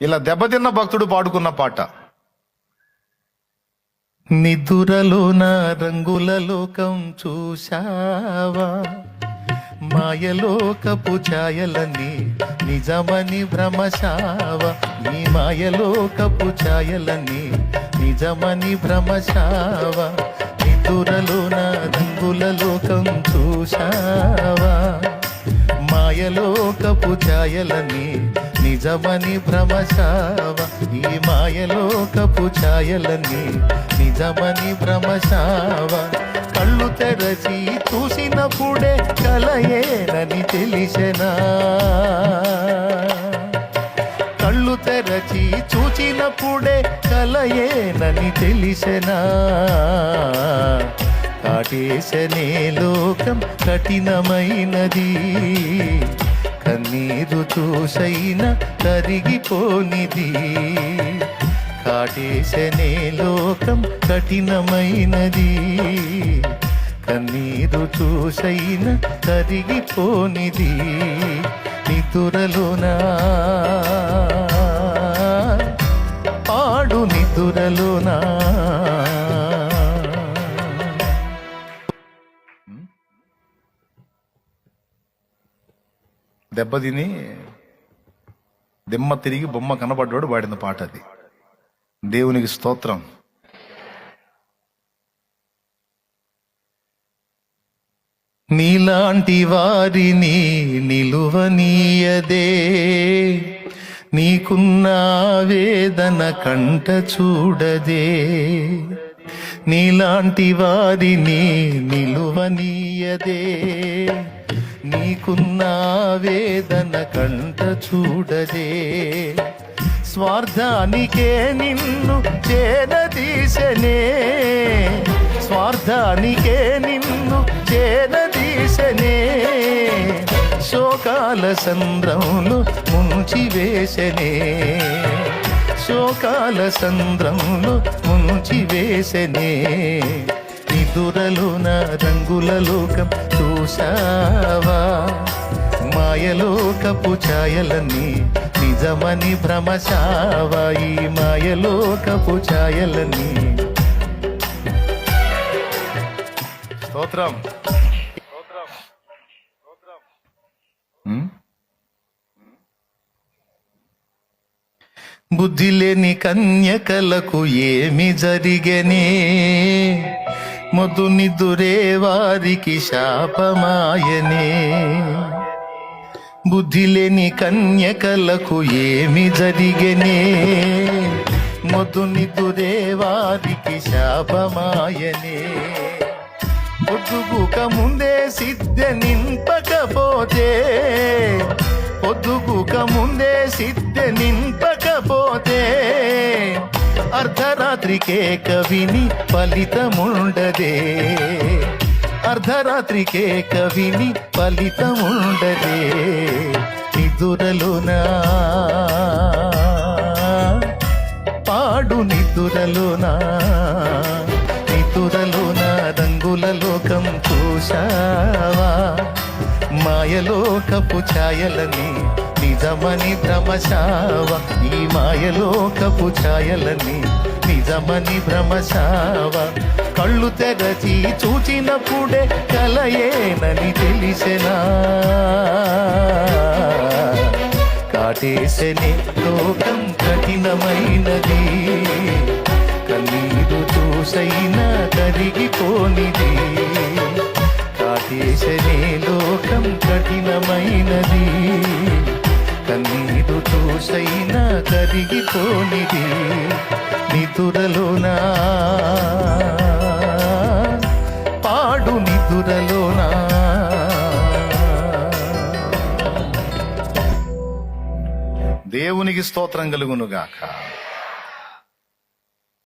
ఇలా దెబ్బతిన్న భక్తుడు పాడుకున్న పాట. నిదురలోన రంగుల లోకం చూశావా? మాయలోకపు ఛాయలన్నీ నిజమని భ్రమశావా? నీ మాయలోకపు ఛాయలన్నీ నిజమని భ్రమశావా? నిదురలోన రంగుల లోకం చూశావా? మాయలోకపు ఛాయలని నిజమని భ్రమశావ ఈ మాయలోకపు ఛాయలన్నీ నిజమని భ్రమశావ. కళ్ళు తెరచి చూసినప్పుడే కలయేనని తెలిసెనా? కళ్ళు తెరచి చూచినప్పుడే కలయేనని తెలిసెనా? కాటేశనే లోకం కఠినమైనది. కన్నీరు చూసైన కరిగిపోనిది కాటేశనే లోకం కఠినమైనది. కన్నీరు చూసైన కరిగిపోనిది నిదురలోనా దెబ్బతిని దిమ్మ తిరిగి బొమ్మ కనబడ్డాడు పాడిన పాట అది. దేవునికి స్తోత్రం. నీలాంటి వారిని నిలువనీయదే. నీకున్న వేదన కంట చూడదే. నీలాంటి వారిని నిలువనీయదే. నీకున్న వేదన కంట చూడలే. స్వార్థానికే నిన్ను చేదీసనే స్వార్థానికే నిన్ను చేదీసనే శోకాల సంద్రంలో ముంచి వేసనే శోకాల సంద్రంలో ముంచి వేసనే నిదురలోన రంగుల లోకం చూశావా? మాయలోకపు ఛాయలన్నీ నిజమని భ్రమశావా? ఈ మాయలోకపు ఛాయలన్నీ. స్తోత్రం. బుద్ధి లేని కన్యకలకు ఏమి జరిగనే? మొద్దు నిదురే వారికి శాపమాయనే. బుద్ధి లేని కన్యకలకు ఏమి జరిగనే? మొద్దు నిదురే వారికి శాపమాయనే. పొద్దుగుక ముందే సిద్ధ నింపకపోతే పొద్దుగుక ముందే సిద్ధ నింపకపోతే అర్ధరాత్రికే కవిని ఫలితముండదే. అర్ధరాత్రికే కవిని ఫలితముండదే. నిదురలోనా? పాడు నిదురలోనా? నిదురలోన? రంగుల లోకం చూశావా? మాయలోకపు ఛాయలని నిజమని భ్రమశావ? ఈ మాయలోకపు ఛాయలని నిజమని భ్రమశావ. కళ్ళు తెరచి చూచినప్పుడే కలయేనని తెలిసెనా? కాటేసెని లోకం కఠినమైనది. కన్నీరు చూసైనా కరిగిపోనిది కాటేసెని లోకం కఠినమైనది. కరిగిపోనిది నిదురలోనా పాడు నిదురలోనా దేవునికి స్తోత్రం కలుగునుగాక.